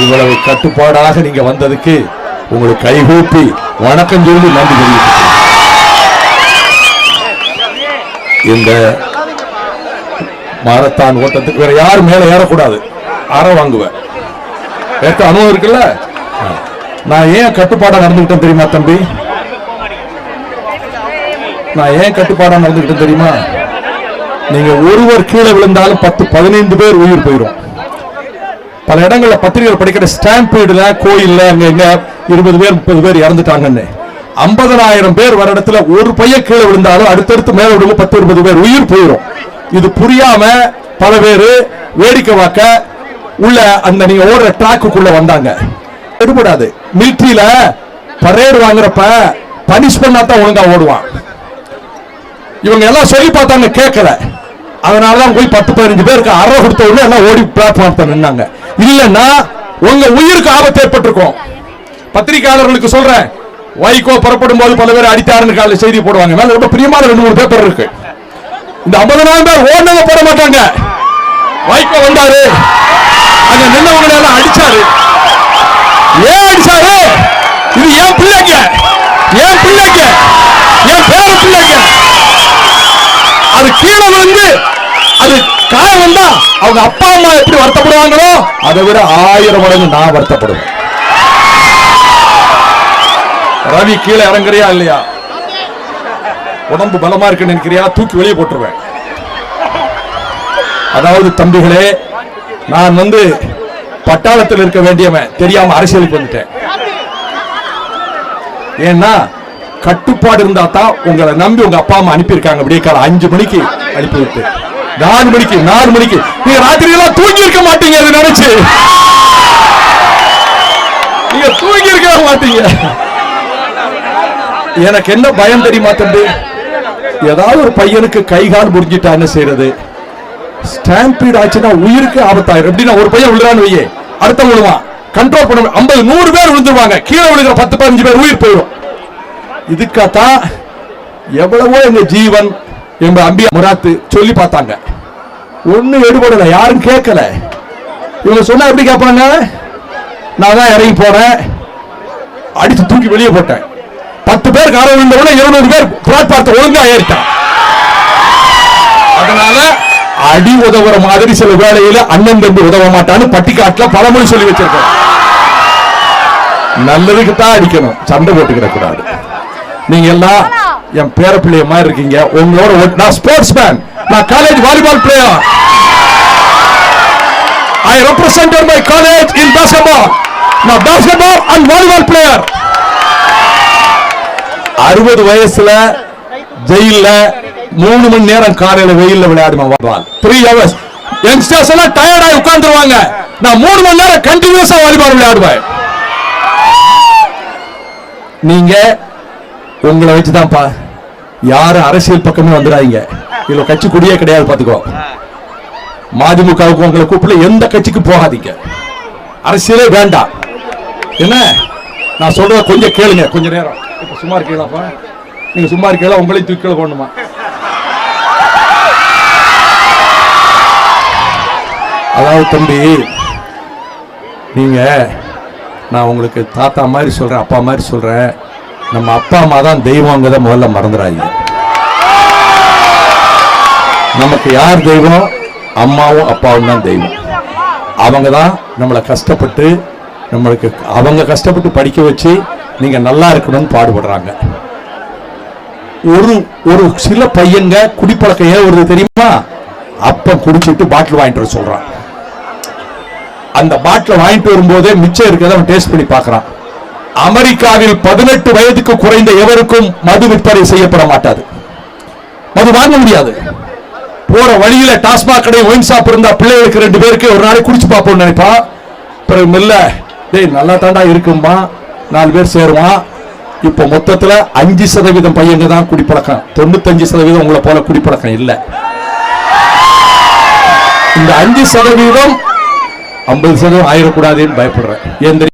இவ்வளவு கட்டுப்பாடாக நீங்க வந்ததுக்கு உங்களுக்கு கைகூப்பி வணக்கம் சொல்லி நன்றி தெரிவிக்கிறேன் இந்த மாரத்தான் ஓட்டத்துக்கு வேற யாரும் மேல ஏறக்கூடாது. அற வாங்குவேன் ஏற்ற அனுபவம் இருக்குல்ல? நான் ஏன் கட்டுப்பாடா நடந்துகிட்டேன் தெரியுமா தம்பி? நான் ஏன் கட்டுப்பாடா நடந்துகிட்டேன் தெரியுமா? நீங்க ஒருவர் கீழே விழுந்தாலும் பத்து பதினைந்து பேர் உயிர் போயிடும் பல இடங்களில் பத்திரிகைகள் படிக்கிற ஸ்டாம்பீடுல கோயில்ல அங்கே இங்கே இருபது பேர் முப்பது பேர் இறந்துட்டாங்கன்னு. ஐம்பதனாயிரம் பேர் வர இடத்துல ஒரு பையன் கீழே விழுந்தாலும் அடுத்தடுத்து மேல விடுங்க பத்து இருபது பேர் உயிர் போயிடும் இது புரியாம பல பேர் வேடிக்கை பார்க்க உள்ள அந்த நீங்க ஓடுற ட்ராக்குக்குள்ள வந்தாங்க. எடுபடாது. மிலிட்ரியில பரேடு வாங்குறப்ப பனிஷ் பண்ணாதான் ஒழுங்கா ஓடுவான். இவங்க எல்லாம் சொல்லி பார்த்தாங்க கேட்கல. அதனாலதான் போய் பத்து பதினஞ்சு பேருக்கு அறை கொடுத்த உடனே எல்லாம் ஓடி பிளாட்ஃபார்ம் நின்னாங்க. இல்லைன்னா உங்க உயிருக்கு ஆபத்து ஏற்பட்டிருக்கும். பத்திரிகையாளர்களுக்கு சொல்றேன். வைகோ புறப்படும் போது பல பேர் அடித்தாருன்னு காலையில் செய்தி போடுவாங்க. மேல ரொம்ப பிரியமான ரெண்டு மூணு பேப்பர் இருக்கு. இந்த ஐம்பதனாயிரம் பேர் ஓடுனத போட மாட்டாங்க. வைகோ வந்தாரு. அங்க நின்னவங்க எல்லாம் அடிச்சாரு. ஏன் அடிச்சாரு? இது ஏன் பிள்ளைங்க? ஏன் பிள்ளைங்க? ஏன் பேர பிள்ளைங்க? அது கீழே வந்து காயம் வந்தா அவங்க அப்பா அம்மா எப்படி வருத்தப்படுவாங்களோ அதை விட ஆயிரம் மடங்கு நான் வருத்தப்படுவேன். ரவி கீழே இறங்குறியா இல்லையா? உடம்பு பலமா இருக்கு நினைக்கிறியா? தூக்கி வெளியே போட்டுருவேன். அதாவது தம்பிகளே நான் வந்து பட்டாளத்தில் இருக்க வேண்டியவன் தெரியாம அரசியலுக்கு வந்துட்டேன். ஏன்னா கட்டுப்பாடு இருந்தா தான் உங்களை நம்பி உங்க அப்பா அம்மா அனுப்பியிருக்காங்க. விடிய காலம் அஞ்சு மணிக்கு அனுப்பி விட்டு நாலு மணிக்கு நாலு மணிக்கு. நீங்க ராத்திரி எல்லாம் தூங்கி இருக்க மாட்டீங்க அது நினைச்சு. நீங்க தூங்கி இருக்க மாட்டீங்க. எனக்கு என்ன பயம் தெரியுமா தம்பி? ஏதாவது ஒரு பையனுக்கு கை கால் முடிஞ்சிட்டா என்ன செய்யறது ஸ்டாம்பீட் ஆச்சுன்னா உயிருக்கு ஆபத்தாயிரும். எப்படின்னா ஒரு பையன் விழுறான்னு வையே. அடுத்த விழுவான் கண்ட்ரோல் பண்ண ஐம்பது நூறு பேர் விழுந்துருவாங்க. கீழே விழுகிற பத்து பதினஞ்சு பேர் உயிர் போயிடும் இதுக்காத்தான் எவ்வளவோ எங்க ஜீவன் எங்க அம்பி முராத்து சொல்லி பார்த்தாங்க. ஒண்ணு எடுபடல யாரும் கேட்கல. இவங்க சொன்னா எப்படி கேட்பாங்க? நான் தான் இறங்கி போறேன். அடிச்சு தூக்கி வெளியே போட்டேன். பத்து பேர் காரம் விழுந்த உடனே இருநூறு பேர் பிளாட்பாரத்தை ஒழுங்கா ஏறிட்டான். அதனால அடி உதவுற மாதிரி சில வேலையில அண்ணன் தம்பி உதவ மாட்டான்னு பட்டிக்காட்டுல பழமொழி சொல்லி வச்சிருக்கோம் நல்லதுக்கு தான் அடிக்கணும். சண்டை போட்டுக்கிற கூடாது நீங்க எல்லாம் என் பேர பிள்ளைய மாதிரி இருக்கீங்க. உங்களோட நான் ஸ்போர்ட்ஸ் மேன் நான் college volleyball player I represent my college in basketball நான் பாஸ்கெட்பால் அண்ட் வாலிபால் பிளேயர் அறுபது வயசுல ஜெயில்ல மூணு மணி நேரம் காலையில வெயில்ல விளையாடுவேன் வாலிபால் த்ரீ ஹவர்ஸ் யங்ஸ்டர்ஸ் எல்லாம் டயர்டாகி உட்கார்ந்துருவாங்க. நான் மூணு மணி நேரம் கண்டினியூஸா வாலிபால் விளையாடுவேன். நீங்க உங்களை வச்சுதான்ப்பா. யாரும் அரசியல் பக்கமே வந்துடாதீங்க. இதுல கட்சி குடியே கிடையாது பாத்துக்கோ. மதிமுகவுக்கு உங்களை கூப்பிடல எந்த கட்சிக்கு போகாதீங்க. அரசியலே வேண்டாம். என்ன? நான் சொல்றத கொஞ்சம் கேளுங்க கொஞ்ச நேரம். இப்ப சும்மா இருக்கீங்களாப்பா? நீங்க சும்மா இருக்கீங்களா? உங்களையும் தூக்கி போடணுமா? அதாவது தம்பி நீங்க நான் உங்களுக்கு தாத்தா மாதிரி சொல்றேன் அப்பா மாதிரி சொல்றேன். நம்ம அப்பா அம்மா தான் தெய்வங்கிறத முதல்ல மறந்துடாதீங்க. நமக்கு யார் தெய்வம்? அம்மாவும் அப்பாவும் தான் தெய்வம். அவங்க தான் நம்மளை கஷ்டப்பட்டு நம்மளுக்கு அவங்க கஷ்டப்பட்டு படிக்க வச்சு நீங்க நல்லா இருக்கணும்னு பாடுபடுறாங்க. ஒரு ஒரு சில பையங்க குடிப்பழக்கம் ஏன் வருது தெரியுமா? அப்ப குடிச்சிட்டு பாட்டில் வாங்கிட்டு வர சொல்றான். அந்த பாட்டில் வாங்கிட்டு வரும்போதே மிச்சம் இருக்கிறத அவன் டேஸ்ட் பண்ணி பார்க்குறான். அமெரிக்காவில் பதினெட்டு வயதுக்கு குறைந்த எவருக்கும் மது விற்பனை செய்யப்பட மாட்டாது மது வாங்க முடியாது. போற வழியில டாஸ்மாக் கடை ஒயின் ஷாப் இருந்தா பிள்ளைகளுக்கு ரெண்டு பேருக்கு ஒரு நாளைக்கு குடிச்சு பார்ப்போம் நினைப்பா பிறகு மெல்ல டேய் நல்லா தாண்டா இருக்கும்பா நாலு பேர் சேருவான். இப்போ மொத்தத்துல அஞ்சு சதவீதம் பையங்க தான் குடிப்பழக்கம். தொண்ணூத்தஞ்சு சதவீதம் உங்களை போல குடிப்பழக்கம் இல்ல. இந்த அஞ்சு சதவீதம் ஐம்பது சதவீதம் ஆயிடக்கூடாதுன்னு பயப்படுறேன். ஏன்